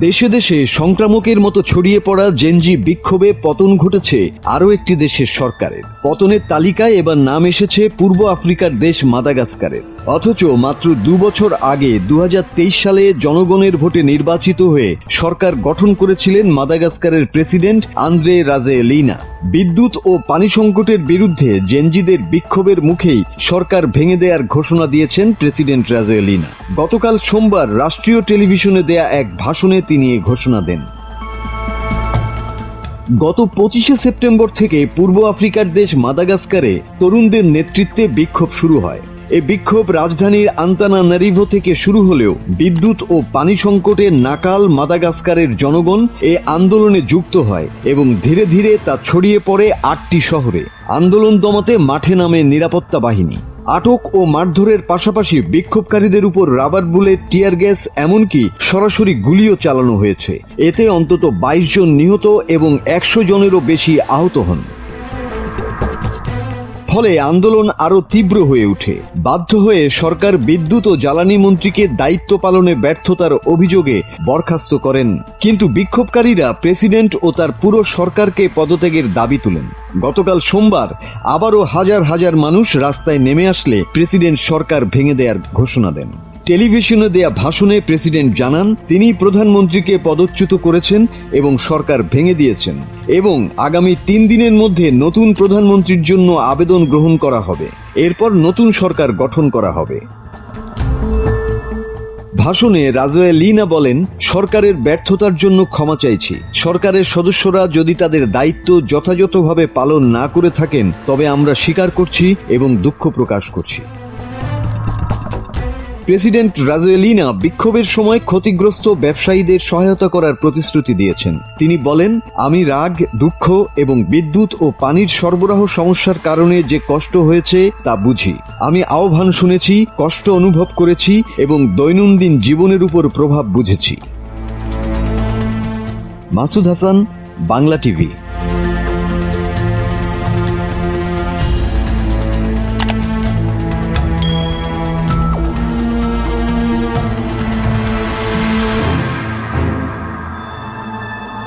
দেশে দেশে সংক্রামকের মতো ছড়িয়ে পড়া জেনজি বিক্ষোভে পতন ঘটেছে আরও একটি দেশের সরকারের। পতনের তালিকায় এবার নাম এসেছে পূর্ব আফ্রিকার দেশ মাদাগাস্কারের। অথচ মাত্র দু বছর আগে দু হাজার তেইশ সালে জনগণের ভোটে নির্বাচিত হয়ে সরকার গঠন করেছিলেন মাদাগাস্কারের প্রেসিডেন্ট আন্দ্রে রাজে লিনা বিদ্যুৎ ও পানি সংকটের বিরুদ্ধে জেনজিদের বিক্ষোভের মুখেই সরকার ভেঙে দেওয়ার ঘোষণা দিয়েছেন প্রেসিডেন্ট রাজেলিনা। গতকাল সোমবার রাষ্ট্রীয় টেলিভিশনে দেয়া এক ভাষণে তিনি এ ঘোষণা দেন। গত পঁচিশে সেপ্টেম্বর থেকে পূর্ব আফ্রিকার দেশ মাদাগাস্কারে তরুণদের নেতৃত্বে বিক্ষোভ শুরু হয়। এই বিক্ষোভ রাজধানীর আন্তানা নারিভো থেকে শুরু হলেও বিদ্যুৎ ও পানি সংকটে নাকাল মাদাগাস্কারের জনগণ এ আন্দোলনে যুক্ত হয় এবং ধীরে ধীরে তা ছড়িয়ে পড়ে আটটি শহরে। আন্দোলন দমাতে মাঠে নামে নিরাপত্তা বাহিনী। আটক ও মারধরের পাশাপাশি বিক্ষোভকারীদের উপর রাবার বুলেট, টিয়ার গ্যাস এমনকি সরাসরি গুলিও চালানো হয়েছে। এতে অন্তত বাইশ জন নিহত এবং একশো জনেরও বেশি আহত হন। ফলে আন্দোলন আরও তীব্র হয়ে ওঠে। বাধ্য হয়ে সরকার বিদ্যুৎ ও জ্বালানি মন্ত্রীকে দায়িত্ব পালনে ব্যর্থতার অভিযোগে বরখাস্ত করেন। কিন্তু বিক্ষোভকারীরা প্রেসিডেন্ট ও তার পুরো সরকারকে পদত্যাগের দাবি তুলেন। গতকাল সোমবার আবারও হাজার হাজার মানুষ রাস্তায় নেমে আসলে প্রেসিডেন্ট সরকার ভেঙে দেওয়ার ঘোষণা দেন। টেলিভিশনে দেয়া ভাষণে প্রেসিডেন্ট জানান, তিনি প্রধানমন্ত্রীকে পদচ্যুত করেছেন এবং সরকার ভেঙে দিয়েছেন এবং আগামী তিন দিনের মধ্যে নতুন প্রধানমন্ত্রীর জন্য আবেদন গ্রহণ করা হবে। এরপর নতুন সরকার গঠন করা হবে। ভাষণে রাজওয়ে লিনা বলেন, সরকারের ব্যর্থতার জন্য ক্ষমা চাইছি। সরকারের সদস্যরা যদি তাদের দায়িত্ব যথাযথভাবে পালন না করে থাকেন, তবে আমরা স্বীকার করছি এবং দুঃখ প্রকাশ করছি। প্রেসিডেন্ট রাজেলিনা বিক্ষোভের সময় ক্ষতিগ্রস্ত ব্যবসায়ীদের সহায়তা করার প্রতিশ্রুতি দিয়েছেন। তিনি বলেন, আমি রাগ, দুঃখ এবং বিদ্যুৎ ও পানির সরবরাহ সমস্যার কারণে যে কষ্ট হয়েছে তা বুঝি। আমি আহ্বান শুনেছি, কষ্ট অনুভব করেছি এবং দৈনন্দিন জীবনের উপর প্রভাব বুঝেছি। মাসুদ হাসান, বাংলা টিভি।